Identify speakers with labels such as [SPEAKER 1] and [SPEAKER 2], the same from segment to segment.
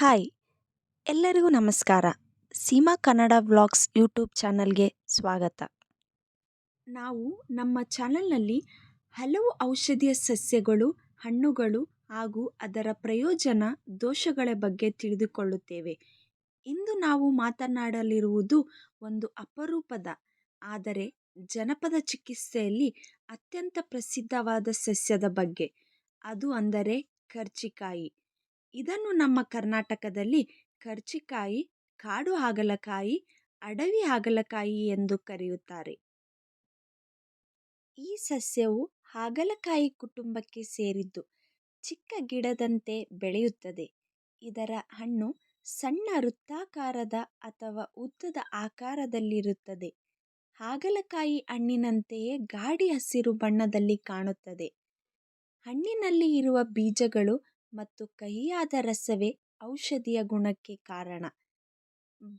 [SPEAKER 1] Hi, ಎಲ್ಲರಿಗೂ ನಮಸ್ಕಾರ. Seema Kannada vlogs YouTube ಚಾನಲ್ಗೆ ಸ್ವಾಗತ. ನಾವು ನಮ್ಮ ಚಾನಲ್ನಲ್ಲಿ ಹಲವು ಔಷಧೀಯ ಸಸ್ಯಗಳು, ಹಣ್ಣುಗಳು ಹಾಗೂ ಅದರ ಪ್ರಯೋಜನ ದೋಷಗಳ ಬಗ್ಗೆ ತಿಳಿದುಕೊಳ್ಳುತ್ತೇವೆ. ಇಂದು ನಾವು ಮಾತನಾಡಲಿರುವುದು ಒಂದು ಅಪರೂಪದ, ಆದರೆ ಜನಪದ ಚಿಕಿತ್ಸೆಯಲ್ಲಿ ಅತ್ಯಂತ ಪ್ರಸಿದ್ಧವಾದ ಸಸ್ಯದ ಬಗ್ಗೆ. ಅದು ಅಂದರೆ ಕರ್ಜಿಕಾಯಿ. ಇದನ್ನು ನಮ್ಮ ಕರ್ನಾಟಕದಲ್ಲಿ ಕರ್ಚಿಕಾಯಿ, ಕಾಡು ಹಾಗಲಕಾಯಿ, ಅಡವಿ ಹಾಗಲಕಾಯಿ ಎಂದು ಕರೆಯುತ್ತಾರೆ. ಈ ಸಸ್ಯವು ಹಾಗಲಕಾಯಿ ಕುಟುಂಬಕ್ಕೆ ಸೇರಿದ್ದು ಚಿಕ್ಕ ಗಿಡದಂತೆ ಬೆಳೆಯುತ್ತದೆ. ಇದರ ಹಣ್ಣು ಸಣ್ಣ ವೃತ್ತಾಕಾರದ ಅಥವಾ ಉದ್ದದ ಆಕಾರದಲ್ಲಿರುತ್ತದೆ. ಹಾಗಲಕಾಯಿ ಹಣ್ಣಿನಂತೆಯೇ ಗಾಡಿ ಹಸಿರು ಬಣ್ಣದಲ್ಲಿ ಕಾಣುತ್ತದೆ. ಹಣ್ಣಿನಲ್ಲಿ ಇರುವ ಬೀಜಗಳು ಮತ್ತು ಕಹಿಯಾದ ರಸವೇ ಔಷಧಿಯ ಗುಣಕ್ಕೆ ಕಾರಣ.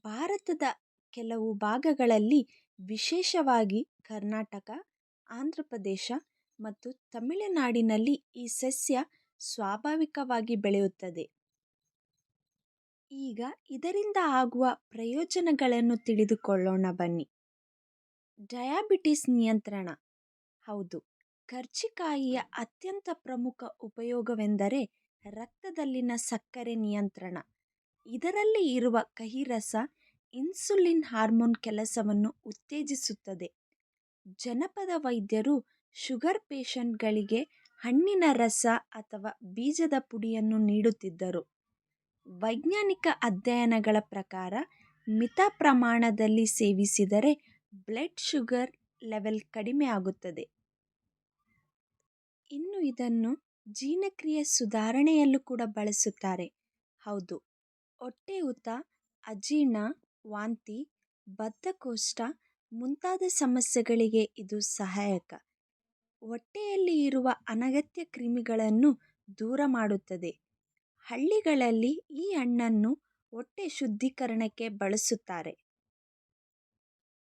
[SPEAKER 1] ಭಾರತದ ಕೆಲವು ಭಾಗಗಳಲ್ಲಿ ವಿಶೇಷವಾಗಿ ಕರ್ನಾಟಕ ಆಂಧ್ರ ಪ್ರದೇಶ ಮತ್ತು ತಮಿಳುನಾಡಿನಲ್ಲಿ ಈ ಸಸ್ಯ ಸ್ವಾಭಾವಿಕವಾಗಿ ಬೆಳೆಯುತ್ತದೆ. ಈಗ ಇದರಿಂದ ಆಗುವ ಪ್ರಯೋಜನಗಳನ್ನು ತಿಳಿದುಕೊಳ್ಳೋಣ ಬನ್ನಿ. ಡಯಾಬಿಟಿಸ್ ನಿಯಂತ್ರಣ. ಹೌದು, ಕರ್ಜಿಕಾಯಿಯ ಅತ್ಯಂತ ಪ್ರಮುಖ ಉಪಯೋಗವೆಂದರೆ ರಕ್ತದಲ್ಲಿನ ಸಕ್ಕರೆ ನಿಯಂತ್ರಣ. ಇದರಲ್ಲಿ ಇರುವ ಕಹಿ ರಸ ಇನ್ಸುಲಿನ್ ಹಾರ್ಮೋನ್ ಕೆಲಸವನ್ನು ಉತ್ತೇಜಿಸುತ್ತದೆ. ಜನಪದ ವೈದ್ಯರು ಶುಗರ್ ಪೇಷಂಟ್ಗಳಿಗೆ ಹಣ್ಣಿನ ರಸ ಅಥವಾ ಬೀಜದ ಪುಡಿಯನ್ನು ನೀಡುತ್ತಿದ್ದರು. ವೈಜ್ಞಾನಿಕ ಅಧ್ಯಯನಗಳ ಪ್ರಕಾರ ಮಿತ ಪ್ರಮಾಣದಲ್ಲಿ ಸೇವಿಸಿದರೆ ಬ್ಲಡ್ ಶುಗರ್ ಲೆವೆಲ್ ಕಡಿಮೆ ಆಗುತ್ತದೆ. ಇನ್ನು ಇದನ್ನು ಜೀರ್ಣಕ್ರಿಯೆ ಸುಧಾರಣೆಯಲ್ಲೂ ಕೂಡ ಬಳಸುತ್ತಾರೆ. ಹೌದು. ಹೊಟ್ಟೆ ಊತ, ಅಜೀರ್ಣ, ವಾಂತಿ, ಬದ್ಧಕೋಷ್ಠ ಮುಂತಾದ ಸಮಸ್ಯೆಗಳಿಗೆ ಇದು ಸಹಾಯಕ. ಹೊಟ್ಟೆಯಲ್ಲಿ ಇರುವ ಅನಗತ್ಯ ಕ್ರಿಮಿಗಳನ್ನು ದೂರ ಮಾಡುತ್ತದೆ. ಹಳ್ಳಿಗಳಲ್ಲಿ ಈ ಹಣ್ಣನ್ನು ಹೊಟ್ಟೆ ಶುದ್ಧೀಕರಣಕ್ಕೆ ಬಳಸುತ್ತಾರೆ.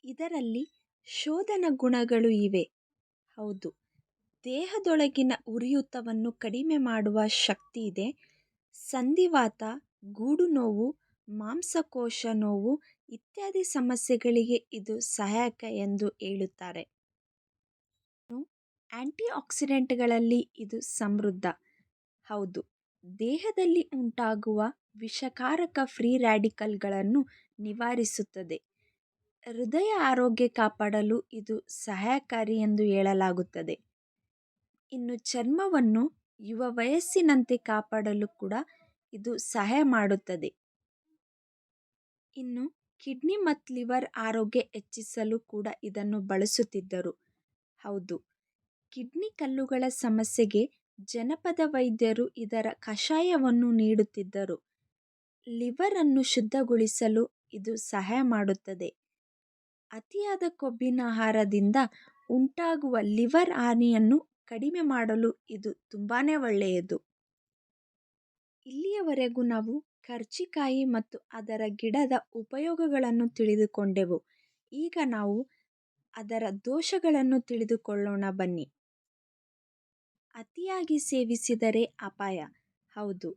[SPEAKER 1] ಇದರಲ್ಲಿ ಶೋಧನ ಗುಣಗಳು ಇವೆ. ಹೌದು. ದೇಹದೊಳಗಿನ ಉರಿಯೂತವನ್ನು ಕಡಿಮೆ ಮಾಡುವ ಶಕ್ತಿ ಇದೆ. ಸಂಧಿವಾತ, ಗೂಡು ನೋವು, ಮಾಂಸಕೋಶ ನೋವು ಇತ್ಯಾದಿ ಸಮಸ್ಯೆಗಳಿಗೆ ಇದು ಸಹಾಯಕ ಎಂದು ಹೇಳುತ್ತಾರೆ. ಆಂಟಿ ಆಕ್ಸಿಡೆಂಟ್ಗಳಲ್ಲಿ ಇದು ಸಮೃದ್ಧ. ಹೌದು, ದೇಹದಲ್ಲಿ ಉಂಟಾಗುವ ವಿಷಕಾರಕ ಫ್ರೀ ರ್ಯಾಡಿಕಲ್ಗಳನ್ನು ನಿವಾರಿಸುತ್ತದೆ. ಹೃದಯ ಆರೋಗ್ಯ ಕಾಪಾಡಲು ಇದು ಸಹಾಯಕಾರಿ ಎಂದು ಹೇಳಲಾಗುತ್ತದೆ. ಇನ್ನು ಚರ್ಮವನ್ನು ಯುವ ವಯಸ್ಸಿನಂತೆ ಕಾಪಾಡಲು ಕೂಡ ಇದು ಸಹಾಯ ಮಾಡುತ್ತದೆ. ಇನ್ನು ಕಿಡ್ನಿ ಮತ್ತು ಲಿವರ್ ಆರೋಗ್ಯ ಹೆಚ್ಚಿಸಲು ಕೂಡ ಇದನ್ನು ಬಳಸುತ್ತಿದ್ದರು. ಹೌದು, ಕಿಡ್ನಿ ಕಲ್ಲುಗಳ ಸಮಸ್ಯೆಗೆ ಜನಪದ ವೈದ್ಯರು ಇದರ ಕಷಾಯವನ್ನು ನೀಡುತ್ತಿದ್ದರು. ಲಿವರನ್ನು ಶುದ್ಧಗೊಳಿಸಲು ಇದು ಸಹಾಯ ಮಾಡುತ್ತದೆ. ಅತಿಯಾದ ಕೊಬ್ಬಿನ ಆಹಾರದಿಂದ ಉಂಟಾಗುವ ಲಿವರ್ ಹಾನಿಯನ್ನು ಕಡಿಮೆ ಮಾಡಲು ಇದು ತುಂಬಾ ಒಳ್ಳೆಯದು. ಇಲ್ಲಿಯವರೆಗೂ ನಾವು ಕರ್ಜಿಕಾಯಿ ಮತ್ತು ಅದರ ಗಿಡದ ಉಪಯೋಗಗಳನ್ನು ತಿಳಿದುಕೊಂಡೆವು. ಈಗ ನಾವು ಅದರ ದೋಷಗಳನ್ನು ತಿಳಿದುಕೊಳ್ಳೋಣ ಬನ್ನಿ. ಅತಿಯಾಗಿ ಸೇವಿಸಿದರೆ ಅಪಾಯ. ಹೌದು.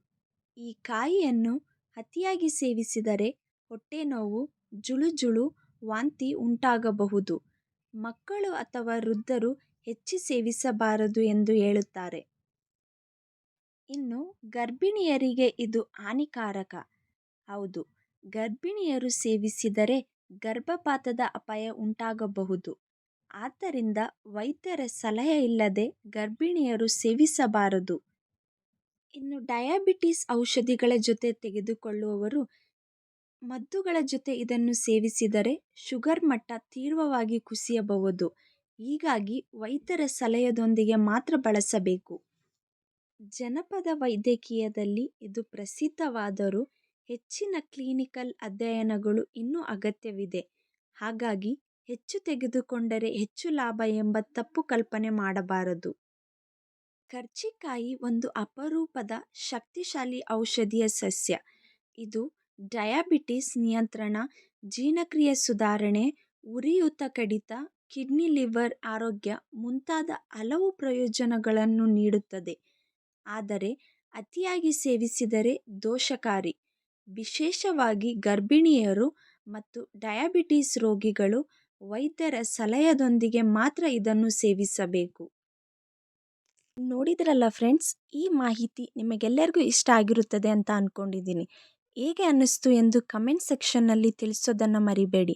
[SPEAKER 1] ಈ ಕಾಯಿಯನ್ನು ಅತಿಯಾಗಿ ಸೇವಿಸಿದರೆ ಹೊಟ್ಟೆ ನೋವು, ಜುಳುಜುಳು, ವಾಂತಿ ಉಂಟಾಗಬಹುದು. ಮಕ್ಕಳು ಅಥವಾ ವೃದ್ಧರು ಹೆಚ್ಚು ಸೇವಿಸಬಾರದು ಎಂದು ಹೇಳುತ್ತಾರೆ. ಇನ್ನು ಗರ್ಭಿಣಿಯರಿಗೆ ಇದು ಹಾನಿಕಾರಕ. ಹೌದು, ಗರ್ಭಿಣಿಯರು ಸೇವಿಸಿದರೆ ಗರ್ಭಪಾತದ ಅಪಾಯ ಉಂಟಾಗಬಹುದು. ಆದ್ದರಿಂದ ವೈದ್ಯರ ಸಲಹೆ ಇಲ್ಲದೆ ಗರ್ಭಿಣಿಯರು ಸೇವಿಸಬಾರದು. ಇನ್ನು ಡಯಾಬಿಟಿಸ್ ಔಷಧಿಗಳ ಜೊತೆ ತೆಗೆದುಕೊಳ್ಳುವವರು ಮದ್ದುಗಳ ಜೊತೆ ಇದನ್ನು ಸೇವಿಸಿದರೆ ಶುಗರ್ ಮಟ್ಟ ತೀವ್ರವಾಗಿ ಕುಸಿಯಬಹುದು. ಹೀಗಾಗಿ ವೈದ್ಯರ ಸಲಹೆಯೊಂದಿಗೆ ಮಾತ್ರ ಬಳಸಬೇಕು. ಜನಪದ ವೈದ್ಯಕೀಯದಲ್ಲಿ ಇದು ಪ್ರಸಿದ್ಧವಾದರೂ ಹೆಚ್ಚಿನ ಕ್ಲಿನಿಕಲ್ ಅಧ್ಯಯನಗಳು ಇನ್ನೂ ಅಗತ್ಯವಿದೆ. ಹಾಗಾಗಿ ಹೆಚ್ಚು ತೆಗೆದುಕೊಂಡರೆ ಹೆಚ್ಚು ಲಾಭ ಎಂಬ ತಪ್ಪು ಕಲ್ಪನೆ ಮಾಡಬಾರದು. ಕರ್ಜಿಕಾಯಿ ಒಂದು ಅಪರೂಪದ ಶಕ್ತಿಶಾಲಿ ಔಷಧೀಯ ಸಸ್ಯ. ಇದು ಡಯಾಬಿಟಿಸ್ ನಿಯಂತ್ರಣ, ಜೀರ್ಣಕ್ರಿಯೆ ಸುಧಾರಣೆ, ಉರಿಯೂತ ಕಡಿತ ಕಿಡ್ನಿ ಲಿವರ್ ಆರೋಗ್ಯ ಮುಂತಾದ ಹಲವು ಪ್ರಯೋಜನಗಳನ್ನು ನೀಡುತ್ತದೆ. ಆದರೆ ಅತಿಯಾಗಿ ಸೇವಿಸಿದರೆ ದೋಷಕಾರಿ. ವಿಶೇಷವಾಗಿ ಗರ್ಭಿಣಿಯರು ಮತ್ತು ಡಯಾಬಿಟೀಸ್ ರೋಗಿಗಳು ವೈದ್ಯರ ಸಲಹೆಯೊಂದಿಗೆ ಮಾತ್ರ ಇದನ್ನು ಸೇವಿಸಬೇಕು. ನೋಡಿದ್ರಲ್ಲ ಫ್ರೆಂಡ್ಸ್, ಈ ಮಾಹಿತಿ ನಿಮಗೆಲ್ಲರಿಗೂ ಇಷ್ಟ ಆಗಿರುತ್ತದೆ ಅಂತ ಅಂದ್ಕೊಂಡಿದ್ದೀನಿ ಹೇಗೆ ಅನ್ನಿಸ್ತು ಎಂದು ಕಮೆಂಟ್ ಸೆಕ್ಷನ್ನಲ್ಲಿ ತಿಳಿಸೋದನ್ನು ಮರಿಬೇಡಿ.